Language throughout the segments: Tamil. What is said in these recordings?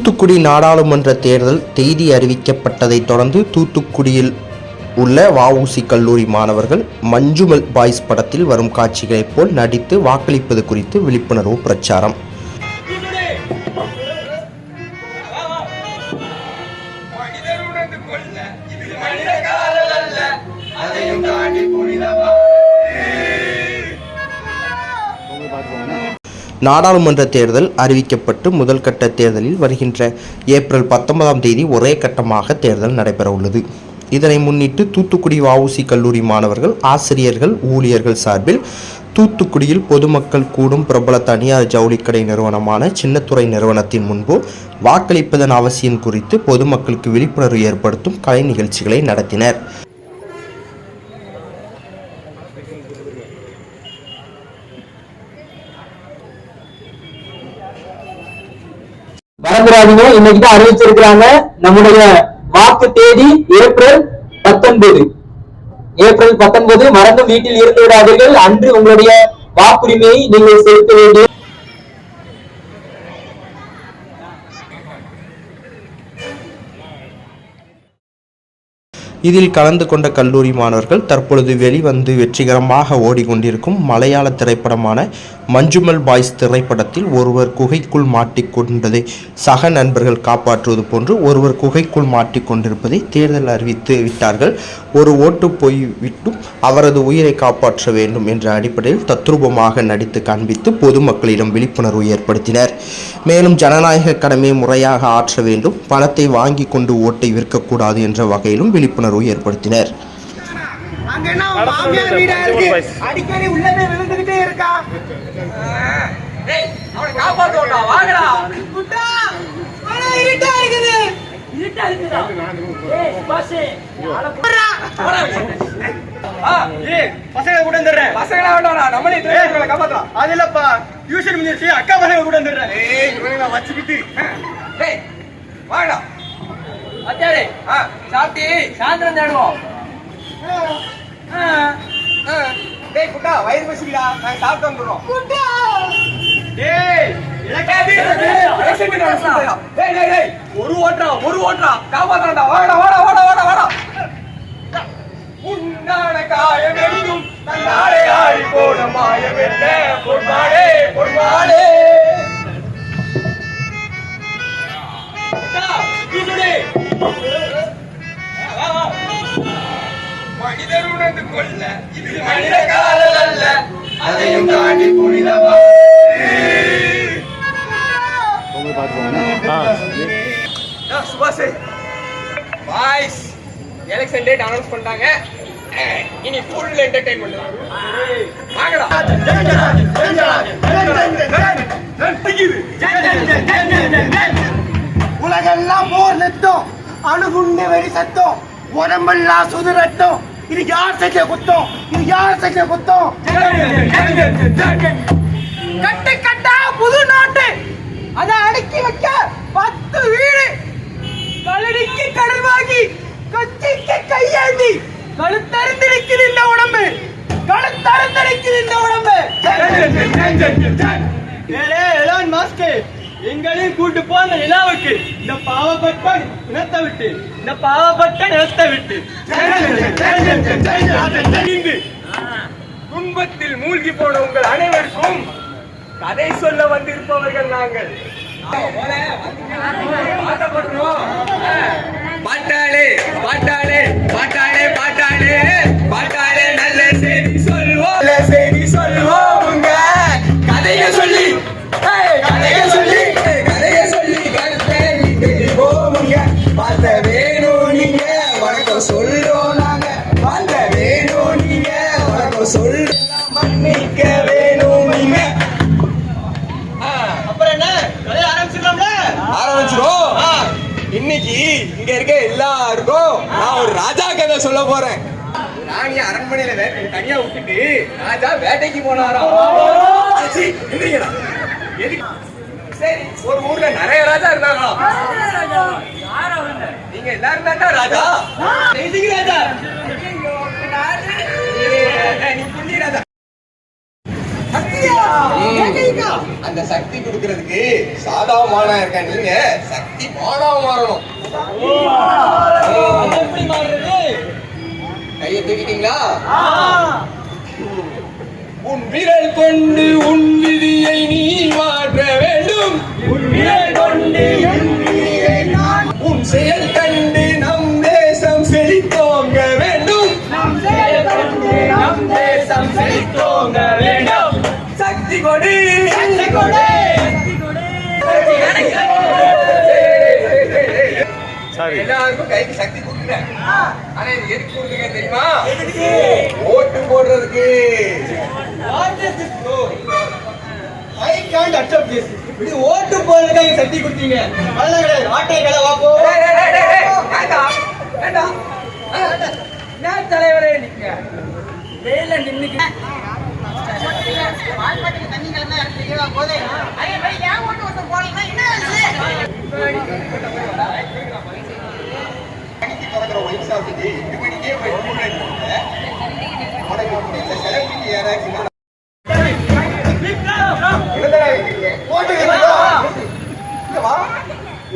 தூத்துக்குடி நாடாளுமன்ற தேர்தல் தேதி அறிவிக்கப்பட்டதைத் தொடர்ந்து தூத்துக்குடியில் உள்ள வஉசி கல்லூரி மாணவர்கள் மஞ்சுமல் பாய்ஸ் படத்தில் வரும் காட்சிகளைப் போல் நடித்து வாக்களிப்பது குறித்து விழிப்புணர்வு பிரச்சாரம். நாடாளுமன்ற தேர்தல் அறிவிக்கப்பட்டு முதல் கட்ட தேர்தலில் வருகின்ற ஏப்ரல் பத்தொன்பதாம் தேதி ஒரே கட்டமாக தேர்தல் நடைபெற உள்ளது இதனை முன்னிட்டு தூத்துக்குடி வஉசி கல்லூரி மாணவர்கள் ஆசிரியர்கள் ஊழியர்கள் சார்பில் தூத்துக்குடியில் பொதுமக்கள் கூடும் பிரபல தனியார் ஜவுளிக்கடை நிறுவனமான சின்னத்துறை நிறுவனத்தின் முன்பு வாக்களிப்பதன் அவசியம் குறித்து பொதுமக்களுக்கு விழிப்புணர்வு ஏற்படுத்தும் கலை நிகழ்ச்சிகளை நடத்தினர். மறந்துடாதீங்க. இன்னைக்கு தான் அறிவிச்சிருக்கிறாங்க. நம்முடைய வாக்கு தேதி ஏப்ரல் பத்தொன்பது. ஏப்ரல் பத்தொன்பது. மறந்து வீட்டில் இருந்து விடாதீர்கள். அன்று உங்களுடைய வாக்குரிமையை நீங்கள் செலுத்த வேண்டிய இதில் கலந்து கொண்ட கல்லூரி மாணவர்கள் தற்பொழுது வெளிவந்து வெற்றிகரமாக ஓடிக்கொண்டிருக்கும் மலையாள திரைப்படமான மஞ்சுமல் பாய்ஸ் திரைப்படத்தில் ஒருவர் குகைக்குள் மாட்டிக்கொண்டதை சக நண்பர்கள் காப்பாற்றுவது போன்று ஒருவர் குகைக்குள் மாட்டிக்கொண்டிருப்பதை தேர்தல் அறிவித்து விட்டார்கள். ஒரு ஓட்டு போய்விட்டும் அவரது உயிரை காப்பாற்ற வேண்டும் என்ற அடிப்படையில் தத்ரூபமாக நடித்து காண்பித்து பொதுமக்களிடம் விழிப்புணர்வு ஏற்படுத்தினர். மேலும் ஜனநாயக கடமையை முறையாக ஆற்ற வேண்டும். பணத்தை வாங்கி கொண்டு ஓட்டை விற்கக்கூடாது என்ற வகையிலும் விழிப்புணர்வு ஏற்படுத்தினர். அங்க என்ன உன் மாமியார் வீடா இருக்கு? அடிக்கடி உள்ளவே விழுந்துகிட்டே இருக்கா? டேய் அவனை காப்பாத்துவோம்டா வாங்கடா குட்டா ஆனா இருட்டா இருக்குது. இருட்டா இருக்குதா ஏய் பசங்களை கூட வந்துடுறேன் பசங்களா வேண்டாம் நம்மளே டிரைவர்களை காப்பாத்தலாம் அது இல்லப்பா டியூஷன் முடிஞ்சிருச்சு அக்கா பசங்க கூட வந்துடுறேன். ஏய் இவனை வச்சுக்கிட்டு. டேய் வாங்கடா. அத்தியாரே சாப்பிட்டு சாயந்தரம் தேடுவோம். டேய் குட்டா வயிறு பசிக்குடா நாங்க சாப்பிட்டு வந்துடுறோம். குட்டா டேய் ஒரு ஓட்டா ஒரு ஓட்டா. காப்பாத்தறடா வாடா வாடா வாடா வாடா வாடா. உன்னான காயம் எங்கும் தன்னாலே ஆடி போன மாயம் என்ன? பொன்மாடே பொன்மாடே. குட்டா கொள்ள. இது மனித காதல் அல்ல அதையும் தாண்டி புனிதமா? சுபாஷ். பாய்ஸ் எலெக்ஷன் டேட் அனௌன்ஸ் பண்ணிட்டாங்க. இனி ஃபுல் என்டர்டைன்மெண்ட் வாங்கடா. உலகெல்லாம் போர் நெத்தம் அணுகுண்டு வெடி சத்தம் உடம்பெல்லாம் சுது ரத்தம் இது யார் செஞ்ச குத்தம்? இது யார் செஞ்ச குத்தம்? கட்டு கட்டா புது நாட்டு. அதை அடுக்கி வைக்க பத்து வீடு. கலடிக்கு கடல் வாங்கி கத்திக்கு கையேந்தி. கழுத்தறிந்திருக்குது இந்த உடம்பு. கழுத்தறிந்திருக்குது இந்த உடம்பு. ஏலே எலான் மாஸ்கே எங்களையும் கூட்டு போ அந்த நிலாவுக்கு. இந்த பாவப்பட்ட இனத்தை விட்டு. இந்த பாவப்பட்ட நிலத்தை விட்டு. துன்பத்தில் மூழ்கி போன உங்கள் அனைவருக்கும் கதை சொல்ல வந்திருப்பவர்கள் நாங்கள். பாட்டாளே பாட்டாளே பாட்டாளே பாட்டாளே பாட்டாளே நல்ல செய்தி சொல்லுவோம் இன்னைக்கு இங்க இருக்க எல்லாருக்கும் நான் ஒரு ராஜா கதை சொல்ல போறேன். ராணி அரண்மனையில தனியா விட்டுட்டு ராஜா வேட்டைக்கு போனாராம்? சரி ஒரு ஊர்ல நிறைய ராஜா இருந்தாங்களாம் நீங்க எல்லாரும் ராஜா. ராஜா நீ புள்ளி ராஜா கத்தியா? ஏகைக்கா? அந்த சக்தி கொடுக்கறதுக்கு சாதா மானா இருக்க நீங்க சக்தி மானா மாறணும். கையை தூக்கிட்டீங்களா? உன் விரல் கொண்டு உன் விதியை நீ மாற்ற வேண்டும். உன் விரல் கொண்டு உன் செயல் எல்லாருக்கும் கைக்கு சக்தி கொடுக்குறேன் ஆனா இது எதுக்கு கொடுக்குறீங்க தெரியுமா ஓட்டு போடுறதுக்கு ஐ காண்ட் அக்செப்ட் திஸ் இது ஓட்டு போறதுக்காக சக்தி கொடுத்தீங்க அதெல்லாம் கிடையாது ஆட்டை கடை வாப்போ டேய், டேய், டேய், டேய், டேய், வேண்டாம், வேண்டாம். என்ன தலைவரே நீங்க வெயில நின்னுக்கு மணிக்கு திறக்கிற ஒயின் மணிக்கே போய் உனக்கு இந்த யாராச்சும்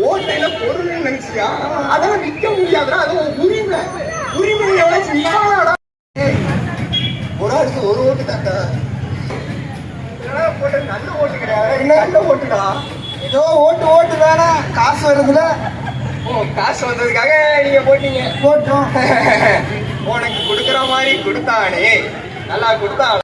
ஓட்டுல நினைச்சியா? அதெல்லாம் முடியாதுடா. அது உரிமை. உரிமை ஒரு ஆளுக்கு ஒரு ஓட்டு தான்டா. என்னடா நல்ல ஓட்டு கிடையாது. நல்ல ஓட்டுடா? ஏதோ ஓட்டு ஓட்டு வேணாம் காசு வருதுல ஓ, காசு வந்ததுக்காக நீங்க போட்டீங்க. போட்டோம். உனக்கு கொடுக்குற மாதிரி கொடுத்தானே. நல்லா கொடுத்தான்